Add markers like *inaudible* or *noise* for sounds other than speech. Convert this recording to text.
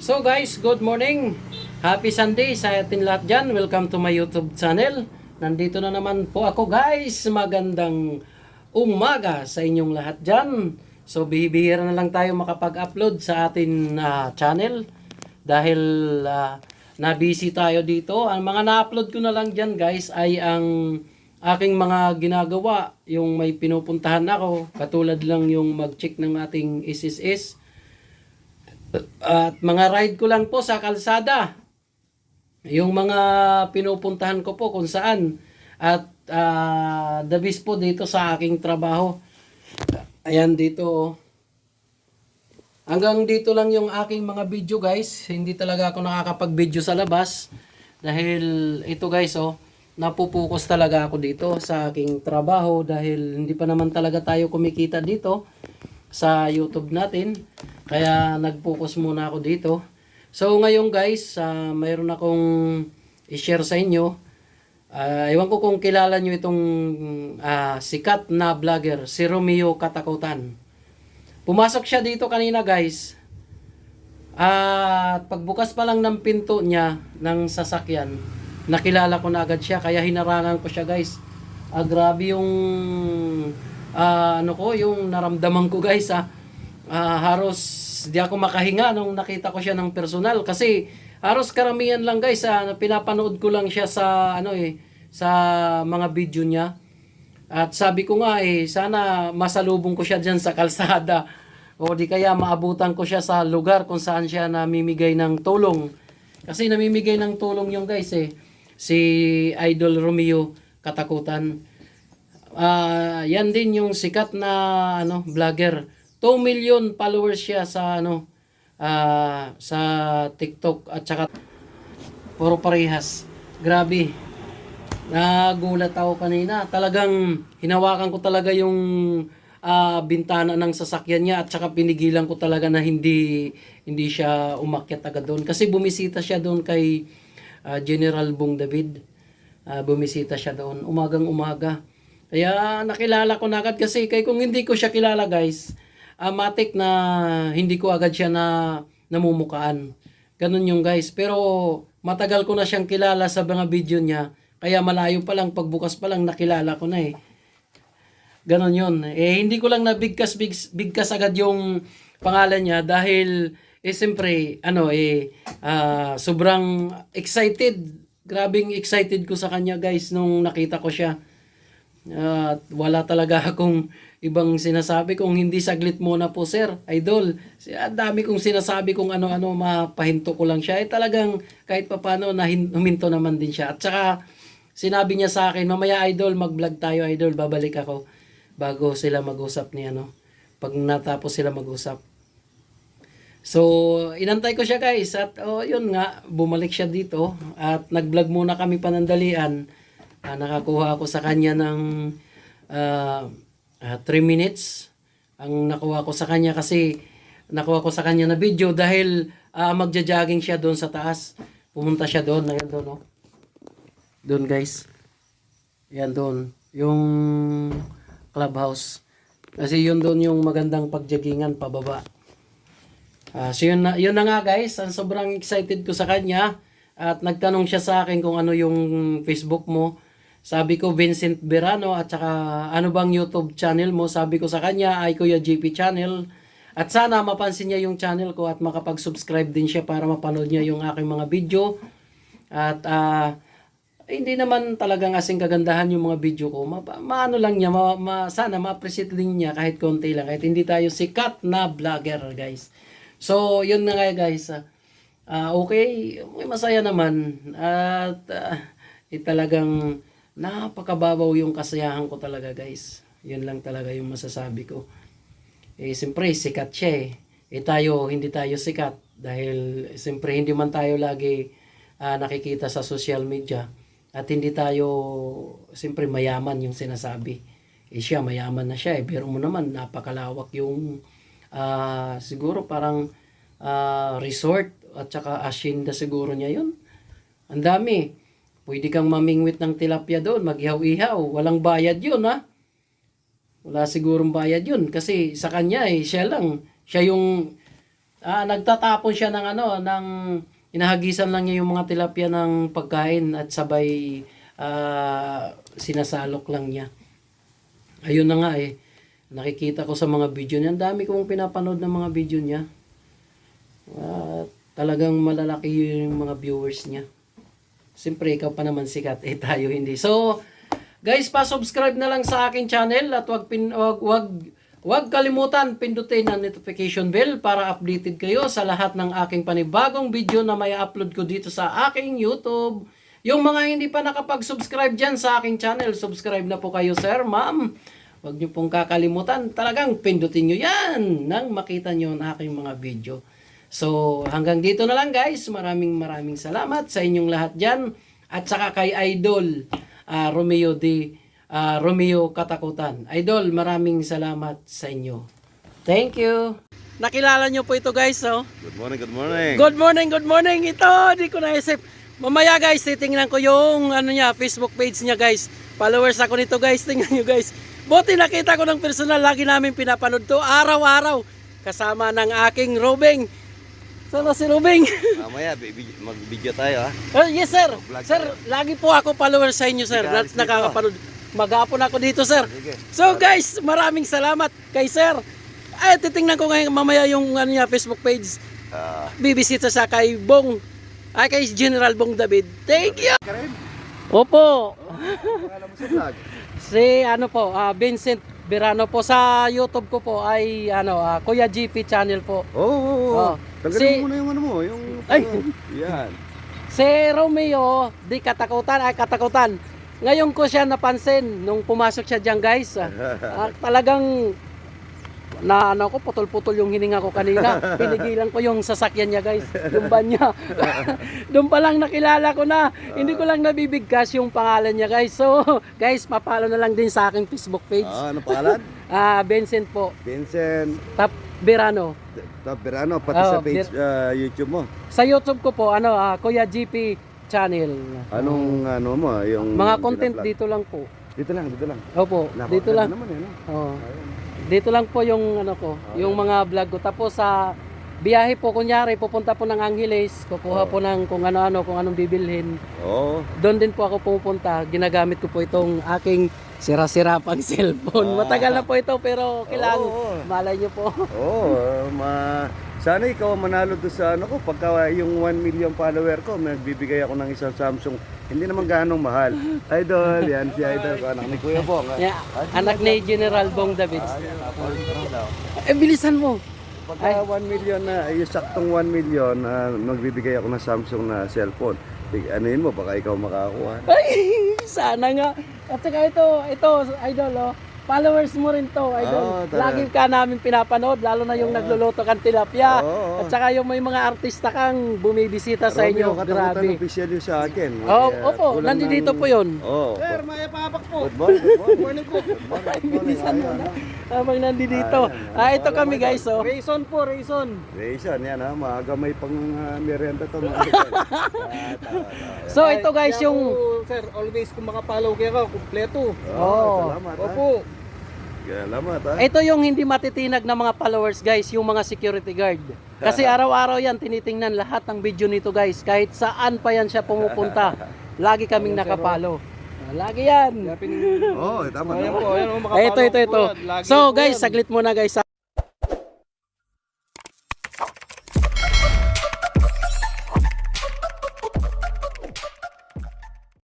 So guys, good morning. Happy Sunday sa atin lahat dyan. Welcome to my YouTube channel. Nandito na naman po ako guys. Magandang umaga sa inyong lahat dyan. So bihibihira na lang tayo makapag-upload sa atin ah, channel. Dahil uh, na-busy tayo dito. Ang mga na-upload ko na lang dyan guys ay ang aking mga ginagawa. Yung may pinupuntahan ako. Katulad lang yung mag-check ng ating SSS. At mga ride ko lang po sa kalsada. Yung mga pinupuntahan ko po kung saan. At ah, the best po dito sa aking trabaho. Ayan dito. oh. Hanggang dito lang yung aking mga video guys. Hindi talaga ako nakakapag-video sa labas. Dahil ito guys oh, napupukus talaga ako dito sa aking trabaho dahil hindi pa naman talaga tayo kumikita dito sa YouTube natin. Kaya nag-focus muna ako dito. So ngayon guys, ah, mayroon akong i-share sa inyo. Ah, ewan ko kung kilala nyo itong ah, sikat na vlogger, si Romeo Katakutan. Pumasok siya dito kanina guys. At pagbukas pa lang ng pinto niya ng sasakyan, nakilala ko na agad siya kaya hinarangan ko siya guys. Ah, grabe yung ah, ano ko, yung naramdaman ko guys ah. Ah, haros di ako makahinga nung nakita ko siya ng personal kasi haros karamihan lang guys ah, pinapanood ko lang siya sa ano eh sa mga video niya. At sabi ko nga eh, sana masalubong ko siya dyan sa kalsada. O di kaya maabutan ko siya sa lugar kung saan siya namimigay ng tulong. Kasi namimigay ng tulong yung guys eh. Si Idol Romeo Katakutan. Ah, yan din yung sikat na ano vlogger. 2 million followers siya sa ano ah, sa TikTok at saka puro parehas. Grabe. Nagulat ako kanina. Talagang hinawakan ko talaga yung ah, bintana ng sasakyan niya at saka pinigilan ko talaga na hindi hindi siya umakyat agad doon kasi bumisita siya doon kay ah, General Bong David. Ah, bumisita siya doon umagang umaga. Kaya nakilala ko na agad kasi kay kung hindi ko siya kilala guys, ah, matik na hindi ko agad siya na namumukaan. Ganun yung guys. Pero matagal ko na siyang kilala sa mga video niya. Kaya malayo pa lang, pagbukas pa lang nakilala ko na eh. Ganon yun. Eh, hindi ko lang nabigkas, big, bigkas agad yung pangalan niya dahil, eh, siyempre, ano, eh, ah, sobrang excited. Grabing excited ko sa kanya, guys, nung nakita ko siya. At wala talaga *laughs* akong ibang sinasabi kung hindi saglit muna po, sir, idol. Ang dami kong sinasabi kung ano-ano, mapahinto ko lang siya. Eh, talagang kahit papano, nahin, huminto naman din siya. At saka, sinabi niya sa akin, mamaya idol, mag-vlog tayo idol, babalik ako bago sila mag-usap ni ano, pag natapos sila mag-usap. So, inantay ko siya guys at oh, yun nga, bumalik siya dito at nag-vlog muna kami panandalian. Ah, nakakuha ako sa kanya ng 3 minutes. Ang nakuha ko sa kanya kasi nakuha ko sa kanya na video dahil ah, magja-jogging siya doon sa taas. Pumunta siya doon, ayun doon oh. Doon guys. Yan doon. Yung clubhouse. Kasi yun doon yung magandang pagjagingan pababa. Ah, so yun na, yun na nga guys, ang sobrang excited ko sa kanya at nagtanong siya sa akin kung ano yung Facebook mo. Sabi ko Vincent Berano at saka ano bang YouTube channel mo? Sabi ko sa kanya ay Kuya JP channel. At sana mapansin niya yung channel ko at makapag-subscribe din siya para mapanood niya yung aking mga video. At ah, hindi naman talagang asing kagandahan yung mga video ko. Ma, maano lang niya, ma, ma- sana ma-appreciate din niya kahit konti lang. Kahit hindi tayo sikat na vlogger, guys. So, yun na nga, guys. Ah, okay, masaya naman. At ah, eh, talagang napakababaw yung kasayahan ko talaga, guys. Yun lang talaga yung masasabi ko. Eh, siyempre, sikat siya eh. Eh, tayo, hindi tayo sikat. Dahil, siyempre, hindi man tayo lagi ah, nakikita sa social media. At hindi tayo, siyempre, mayaman yung sinasabi. Eh, siya, mayaman na siya eh. Pero mo naman, napakalawak yung, ah, siguro parang ah, resort at saka asyenda siguro niya yun. Ang dami. Pwede kang mamingwit ng tilapia doon, maghihaw-ihaw. Walang bayad yun, ha? Wala sigurong bayad yun. Kasi sa kanya, eh, siya lang. Siya yung ah, nagtatapon siya ng ano, ng inahagisan lang niya yung mga tilapia ng pagkain at sabay ah, sinasalok lang niya. Ayun na nga eh. Nakikita ko sa mga video niya. Ang dami kong pinapanood ng mga video niya. Ah, talagang malalaki yung mga viewers niya. Siyempre, ikaw pa naman sikat, eh tayo hindi. So, guys, pa-subscribe na lang sa aking channel at wag, pin, wag, wag, wag kalimutan pindutin ang notification bell para updated kayo sa lahat ng aking panibagong video na may upload ko dito sa aking YouTube. Yung mga hindi pa nakapag-subscribe dyan sa aking channel, subscribe na po kayo, sir, ma'am. Huwag niyo pong kakalimutan. Talagang pindutin niyo yan nang makita niyo ang aking mga video. So, hanggang dito na lang guys. Maraming maraming salamat sa inyong lahat dyan. At saka kay Idol ah, Romeo de ah, Romeo Katakutan. Idol, maraming salamat sa inyo. Thank you. Nakilala niyo po ito guys, oh. Good morning, good morning. Good morning, good morning. Ito, di ko naisip. Mamaya guys, titingnan ko yung ano niya, Facebook page niya guys. Followers ako nito guys, tingnan niyo guys. Buti nakita ko ng personal, lagi namin pinapanood to araw-araw. Kasama ng aking Robing. Sana si Robing? *laughs* Mamaya, mag-video tayo ha. Oh, yes sir. Sir, lagi po ako follower sa inyo sir. Dito. nakakapanood. Magapon ako dito sir. So guys, maraming salamat kay sir. Ay, titingnan ko ngayon mamaya yung ano niya, Facebook page. Ah, bibisita sa kay Bong ay kay General Bong David. Thank you. Opo. Vlog? *laughs* Si ano po, ah, Vincent Verano po sa YouTube ko po ay ano, ah, Kuya GP channel po. Oo, oo, oo. Oh. Tanggalin Si- mo muna yung ano mo, yung... Ay! Yan. Si Romeo, di katakutan ay katakutan. Ngayon ko siya napansin nung pumasok siya diyan, guys. Ah, *laughs* talagang na ano ko putol-putol yung hininga ko kanina. *laughs* Pinigilan ko yung sasakyan niya, guys. Yung van niya. *laughs* Doon pa lang nakilala ko na. Hindi ko lang nabibigkas yung pangalan niya, guys. So, *laughs* guys, papalo na lang din sa aking Facebook page. Ah, ano pangalan? Ah, Vincent po. Vincent Tap Verano. Taberano, pati Oo, sa page ah, YouTube mo. Sa YouTube ko po, ano, ah, Kuya GP channel. Anong ano mo, yung... Mga content dito lang po. Dito lang, dito lang. Opo, Nako, dito lang. naman eh, no? Oo. Dito lang po yung ano ko, yung mga vlog ko. Tapos sa biyahe po kunyari pupunta po ng Angeles, kukuha po ng kung ano-ano, kung anong bibilhin. Oo. Doon din po ako pumupunta. Ginagamit ko po itong aking sira-sira pang *laughs* cellphone. Ah. Matagal na po ito pero kailangan Oo. malay niyo po. Oo, ah, ma... Sana ikaw ang manalo doon sa ano ko. Pagka yung 1 million follower ko, magbibigay ako ng isang Samsung. Hindi naman ganong mahal. Idol, yan si Idol ko, anak ni Kuya Bong. ah. Yeah, anak ni General Bong David. Ah, yan, daw. Eh bilisan mo. Pagka 1 million na, yung saktong 1 million, ah, magbibigay ako ng Samsung na cellphone. Tig- Anuin mo, baka ikaw makakuha. Ay, *laughs* sana nga. At saka ito, ito, idol, oh. Followers mo rin to, idol. Oo, talaga. Lagi ka namin pinapanood, lalo na yung nagluluto kang tilapia. Oo. At saka yung may mga artista kang bumibisita sa inyo. Romeo, Grabe. official yun sa akin. Oh, Kaya opo, nandito ng- po yun. Oo. Sir, may papak po. Good morning, good morning. *laughs* Po. Good morning, good morning. Bilisan mo na. ah. Habang nandito. Ayan, Ah, ito kami guys, oh. Rayson po, Rayson. Rayson, yan ha, maaga may pang uh, merienda to mga. *laughs* Ah. So ito guys yung sir, always kung makapalaw kayo ka, kumpleto. Oh, Oo. salamat ha. Opo. Salamat ha. ito yung hindi matitinag na mga followers guys, yung mga security guard. Kasi *laughs* araw-araw yan tinitingnan lahat ng video nito guys. Kahit saan pa yan siya pumupunta. *laughs* Lagi kaming nakapalo. Ah, Lagi yan. *laughs* Oo, oh, tama Ayan naman. po, ayan o, Ay, ito, ito, ito. Lagi So po guys, yan. saglit muna guys.